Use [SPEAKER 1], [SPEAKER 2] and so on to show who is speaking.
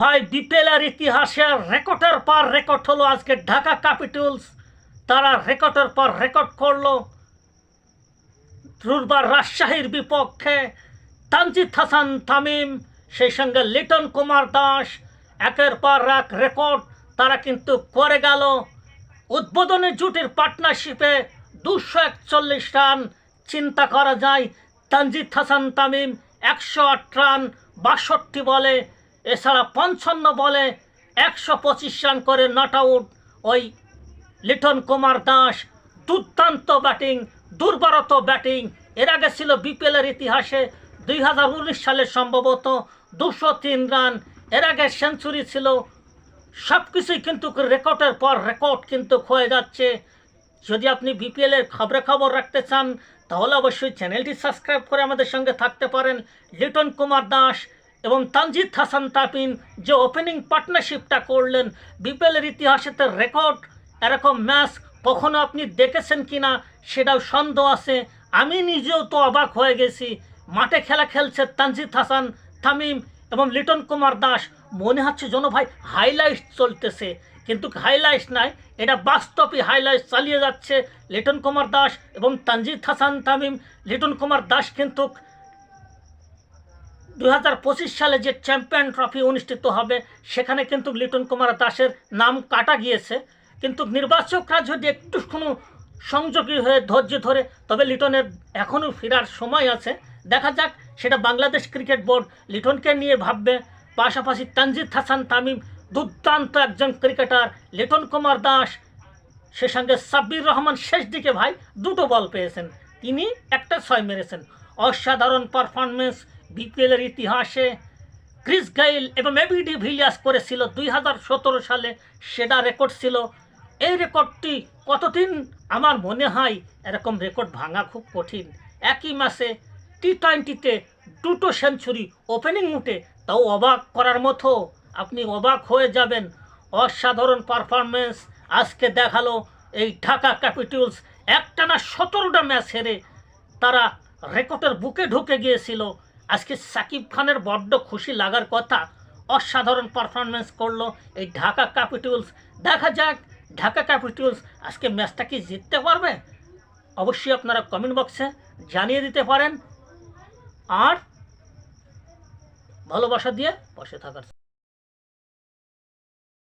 [SPEAKER 1] ভাই বিপিএলের ইতিহাসে রেকর্ডের পর রেকর্ড হলো আজকে ঢাকা ক্যাপিটালস। তারা রেকর্ডের পর রেকর্ড করল। দুর্বার রাজশাহীর বিপক্ষে তানজিদ হাসান তামিম, সেই সঙ্গে লিটন কুমার দাস। একের পর এক রেকর্ড তারা কিন্তু করে গেল। উদ্বোধনী জুটির পার্টনারশিপে দুশো একচল্লিশ রান। চিন্তা করা যায়, তানজিদ হাসান তামিম একশো আট রান, বাষট্টি বলে এছাড়া পঞ্চান্ন বলে একশো পঁচিশ রান করে নট আউট ওই লিটন কুমার দাস। দুর্দান্ত ব্যাটিং, দুর্বারত ব্যাটিং। এর আগে ছিল বিপিএলের ইতিহাসে দুই হাজার উনিশ সালে সম্ভবত দুশো তিন রান। এর আগে সেঞ্চুরি ছিল। সব কিছুই কিন্তু রেকর্ডের পর রেকর্ড কিন্তু হয়ে যাচ্ছে। যদি আপনি বিপিএলের খবরে খবর রাখতে চান, তাহলে অবশ্যই চ্যানেলটি সাবস্ক্রাইব করে আমাদের সঙ্গে থাকতে পারেন। লিটন কুমার দাস এবং তানজিদ হাসান তাপিন যে ওপেনিং পার্টনারশিপটা করলেন বিপিএলের ইতিহাসে তো রেকর্ড এরকম ম্যাচ কখনো আপনি দেখেছেন কি না সেটাও সন্দেহ আছে। আমি নিজেও তো অবাক হয়ে গেছি। মাঠে খেলা খেলছে তানজিদ হাসান, তামিম এবং লিটন কুমার দাস। মনে হচ্ছে যেন ভাই হাইলাইট চলতেছে। কিন্তু হাইলাইট নাই, এটা বাস্তবই হাইলাইট চালিয়ে যাচ্ছে লিটন কুমার দাস এবং তানজিদ হাসান, তামিম, লিটন কুমার দাস কিন্তু দু হাজার পঁচিশ সালে যে চ্যাম্পিয়ন ট্রফি অনুষ্ঠিত হবে, সেখানে কিন্তু লিটন কুমার দাসের নাম কাটা গিয়েছে। কিন্তু নির্বাচকরা যদি একটু কোনো সংযোগী হয়ে ধৈর্য ধরে, তবে লিটনের এখনও ফেরার সময় আছে। দেখা যাক, সেটা বাংলাদেশ ক্রিকেট বোর্ড লিটনকে নিয়ে ভাববে। পাশাপাশি তানজিদ হাসান তামিম দুর্দান্ত একজন ক্রিকেটার। লিটন কুমার দাস, সে সঙ্গে সাব্বির রহমান শেষ দিকে ভাই দুটো বল পেয়েছেন। তিনি একটা ছয় মেরেছেন। অসাধারণ পারফরমেন্স বিপিএলের ইতিহাসে ক্রিস গাইল এবং এবিডি ভিলিয়াস করেছিল দুই হাজার সতেরো সালে সেটা রেকর্ড ছিল। এই রেকর্ডটি কতদিন? আমার মনে হয় এরকম রেকর্ড ভাঙা খুব কঠিন। একই মাসে টি টোয়েন্টিতে দুটো সেঞ্চুরি ওপেনিং উঠে তাও অবাক করার মতো। আপনি অবাক হয়ে যাবেন, অসাধারণ পারফরমেন্স আজকে দেখাল এই ঢাকা ক্যাপিটালস। একটানা সতেরোটা ম্যাচ হেরে তারা রেকর্ডের বুকে ঢুকে গিয়েছিল। আজকে সাকিব খানের বড্ড খুশি লাগার কথা অসাধারণ পারফরমেন্স করল এই ঢাকা ক্যাপিটালস। দেখা যাক, ঢাকা ক্যাপিটালস আজকে ম্যাচটা কি জিততে পারবে? অবশ্যই আপনারা কমেন্ট বক্সে জানিয়ে দিতে পারেন। আর ভালোবাসা দিয়ে বসে থাকার